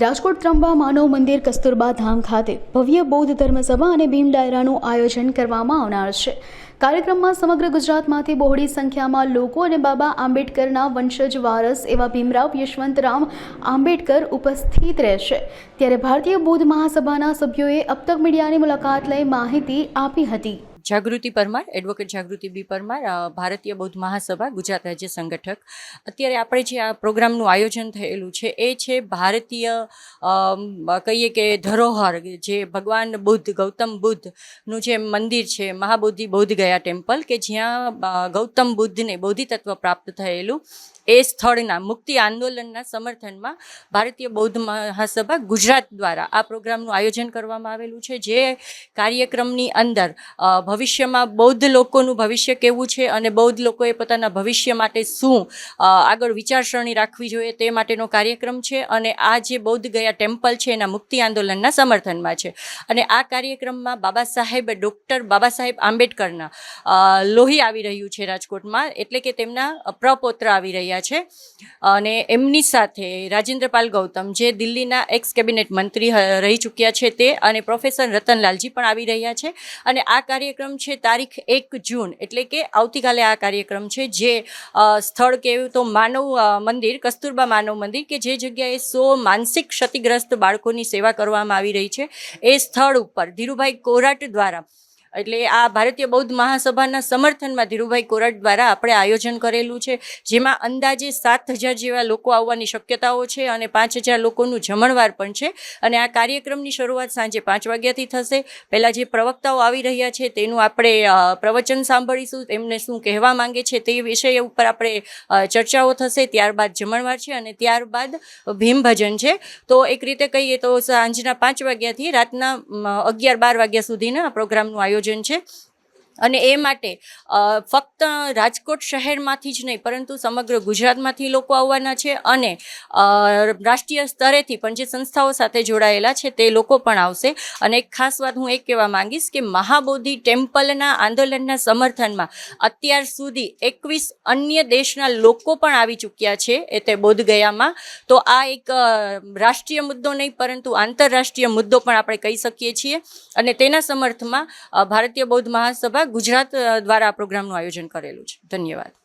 રાજકોટ ત્રંબા માનવ મંદિર કસ્તુરબા ધામ ખાતે ભવ્ય બૌદ્ધ ધર્મસભા અને ભીમ ડાયરાનું આયોજન કરવામાં આવનાર છે. કાર્યક્રમમાં સમગ્ર ગુજરાતમાંથી બહોળી સંખ્યામાં લોકો અને બાબા આંબેડકરના વંશજ વારસ એવા ભીમરાવ યશવંતરામ આંબેડકર ઉપસ્થિત રહેશે. ત્યારે ભારતીય બૌદ્ધ મહાસભાના સભ્યોએ અબતક મીડિયાની મુલાકાત લઈ માહિતી આપી હતી. જાગૃતિ પરમાર એડવોકેટ જાગૃતિ બી પરમાર ભારતીય બૌદ્ધ મહાસભા, ગુજરાત રાજ્ય સંગઠક. અત્યારે આપણે જે આ પ્રોગ્રામનું આયોજન થયેલું છે, એ છે ભારતીય કહીએ કે ધરોહર, જે ભગવાન બુદ્ધ, ગૌતમ બુદ્ધનું જે મંદિર છે, મહાબોધિ બૌદ્ધ ગયા ટેમ્પલ, કે જ્યાં ગૌતમ બુદ્ધને બોધિ તત્વ પ્રાપ્ત થયેલું. એ સ્થળના મુક્તિ આંદોલનના સમર્થનમાં ભારતીય બૌદ્ધ મહાસભા ગુજરાત દ્વારા આ પ્રોગ્રામનું આયોજન કરવામાં આવેલું છે, જે કાર્યક્રમની અંદર ભવિષ્યમાં બૌદ્ધ લોકોનું ભવિષ્ય કેવું છે અને બૌદ્ધ લોકોએ પોતાના ભવિષ્ય માટે શું આગળ વિચારસરણી રાખવી જોઈએ તે માટેનો કાર્યક્રમ છે અને આ જે બૌદ્ધ ગયા ટેમ્પલ છે એના મુક્તિ આંદોલનના સમર્થનમાં છે. અને આ કાર્યક્રમમાં બાબા સાહેબ, ડૉક્ટર બાબા સાહેબ આંબેડકરના લોહી આવી રહ્યું છે રાજકોટમાં, એટલે કે તેમના પ્રપોત્ર આવી રહ્યા છે. અને એમની સાથે રાજેન્દ્રપાલ ગૌતમ, જે દિલ્હીના એક્સ કેબિનેટ મંત્રી રહી ચૂક્યા છે તે અને પ્રોફેસર રતનલાલજી પણ આવી રહ્યા છે. અને આ કાર્યક્રમ છે તારીખ એક જૂન, એટલે કે આવતીકાલે આ કાર્યક્રમ છે, જે સ્થળ કહેવું તો માનવ મંદિર, કસ્તુરબા માનવ મંદિર, કે જે જગ્યાએ સો માનસિક ક્ષતિગ્રસ્ત બાળકોની સેવા કરવામાં આવી રહી છે. એ સ્થળ ઉપર ધીરુભાઈ કોરાટ દ્વારા એટલે આ ભારતીય બૌદ્ધ મહાસભાના સમર્થનમાં ધીરુભાઈ કોરાટ દ્વારા આપણે આયોજન કરેલું છે, જેમાં અંદાજે સાત હજાર જેવા લોકો આવવાની શક્યતાઓ છે અને પાંચ હજાર લોકોનું જમણવાર પણ છે. અને આ કાર્યક્રમની શરૂઆત સાંજે પાંચ વાગ્યાથી થશે. પહેલાં જે પ્રવક્તાઓ આવી રહ્યા છે તેનું આપણે પ્રવચન સાંભળીશું. એમને શું કહેવા માંગે છે તે વિષય ઉપર આપણે ચર્ચાઓ થશે ત્યારબાદ જમણવાર છે અને ત્યારબાદ ભીમ ભજન છે. તો એક રીતે કહીએ તો સાંજના પાંચ વાગ્યાથી રાતના અગિયાર બાર વાગ્યા સુધીના પ્રોગ્રામનું આયોજન છે. અને એ માટે ફક્ત રાજકોટ શહેરમાંથી જ નહીં, પરંતુ સમગ્ર ગુજરાતમાંથી લોકો આવવાના છે અને રાષ્ટ્રીય સ્તરેથી પણ જે સંસ્થાઓ સાથે જોડાયેલા છે તે લોકો પણ આવશે. અને એક ખાસ વાત હું એ કહેવા માંગીશ કે મહાબોધિ ટેમ્પલના આંદોલનના સમર્થનમાં અત્યાર સુધી એકવીસ અન્ય દેશના લોકો પણ આવી ચૂક્યા છે, એ તે બોધગયામાં. તો આ એક રાષ્ટ્રીય મુદ્દો નહીં, પરંતુ આંતરરાષ્ટ્રીય મુદ્દો પણ આપણે કહી શકીએ છીએ. અને તેના સમર્થમાં ભારતીય બૌદ્ધ મહાસભા ગુજરાત દ્વારા આ પ્રોગ્રામનું આયોજન કરેલું છે. ધન્યવાદ.